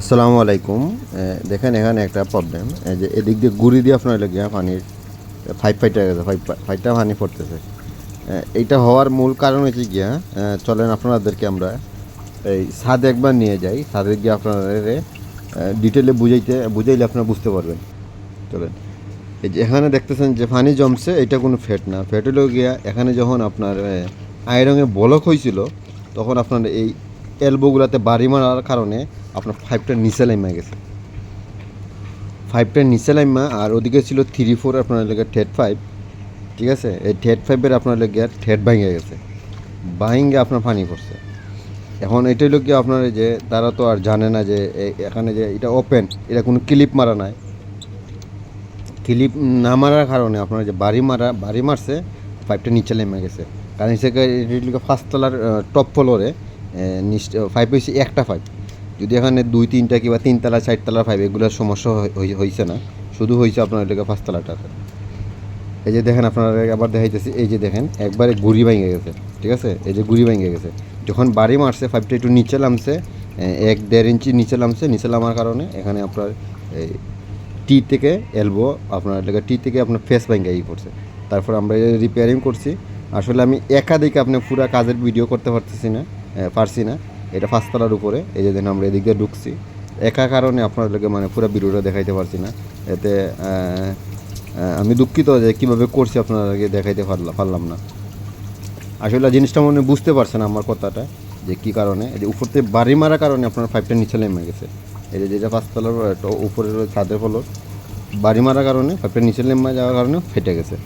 আসসালামু আলাইকুম। দেখেন এখানে একটা প্রবলেম যে এদিক দিয়ে গুড়ি দিয়ে আপনার লেগে পানির ফাইভ ফাইটার গেছে ফাইভ ফাইভটা পানি পড়তেছে। এইটা হওয়ার মূল কারণ হচ্ছে গিয়া চলেন আপনাদেরকে আমরা এই ছাদ একবার নিয়ে যাই। ছাদে গিয়ে আপনাদের ডিটেলে বুঝাইতে, বুঝাইলে আপনারা বুঝতে পারবেন। চলেন। এই যে এখানে দেখতেছেন যে পানি জমছে, এটা কোনো ফ্যাট না। ফ্যাট হলেও গিয়া এখানে যখন আপনার আয়রঙে বলক হয়েছিল তখন আপনার এই এলবোগুলাতে বাড়ি মারার কারণে আপনার ফাইভটা নিচে লাইমা গেছে। ফাইভটা নিচে লাইমা আর ওদিকে ছিল থ্রি ফোর আপনার লেগে ফাইভ ঠিক আছে? এই ঠেট ফাইভের আপনার লেগে ঠেট ভাঙে গেছে। ভাঙে আপনার পানি পড়ছে। এখন এটাই লোক আপনার যে তারা তো আর জানে না যে এখানে যে এটা ওপেন এটা কোনো ক্লিপ মারা নাই। ক্লিপ না মারার কারণে আপনার যে বাড়ি মারা বাড়ি মারছে পাইপটা নিচে নেমে গেছে। কারণ হিসেবে ফার্স্ট তলার টপ ফ্লোরে ফাইভ হয়েছে একটা পাইপ যদি এখানে দুই, তিনটা কিংবা তিনতলা, চারতলা পাইপ এগুলোর সমস্যা হয়েছে না, শুধু হয়েছে আপনার এলাকা ফার্স্ট তলাটা এই যে দেখেন আপনারা, আবার দেখাইতেছি, এই যে দেখেন, একবারে গুড়ি ভেঙে গেছে, ঠিক আছে? এই যে গুড়ি ভেঙে গেছে। যখন বাড়ি মারছে পাইপটা একটু নিচে নামছে এক, দেড় ইঞ্চি নিচে নামছে, নিচে নামার কারণে এখানে আপনার, এই, টি থেকে এলবো আপনার এলাকা টি থেকে আপনার ফেস ভেঙে ই করছে তারপর আমরা রিপেয়ারিং করছি। আসলে আমি একাধিক আপনি পুরো কাজের ভিডিও করতে পারতেছি না। পারছি না। এটা পাঁচতলার উপরে, এই যে আমরা এদিক দিয়ে ঢুকছি। একা কারণে আপনার লোকে মানে পুরো ভিডিওটা দেখাইতে পারছি না। এতে আমি দুঃখিত যে কীভাবে করছি আপনাদেরকে দেখাইতে পারলাম পারলাম না। আসলে জিনিসটা মনে বুঝতে পারছেন আমার কথাটা, যে কী কারণে। যে উপর থেকে বাড়ি মারার কারণে আপনার পাইপটা নিচে নেমে গেছে। এই যে যেটা পাঁচতলার উপরের ছাদের ফলর। বাড়ি মারার কারণে পাইপটা নিচে নেমে যাওয়ার কারণে ফেটে গেছে।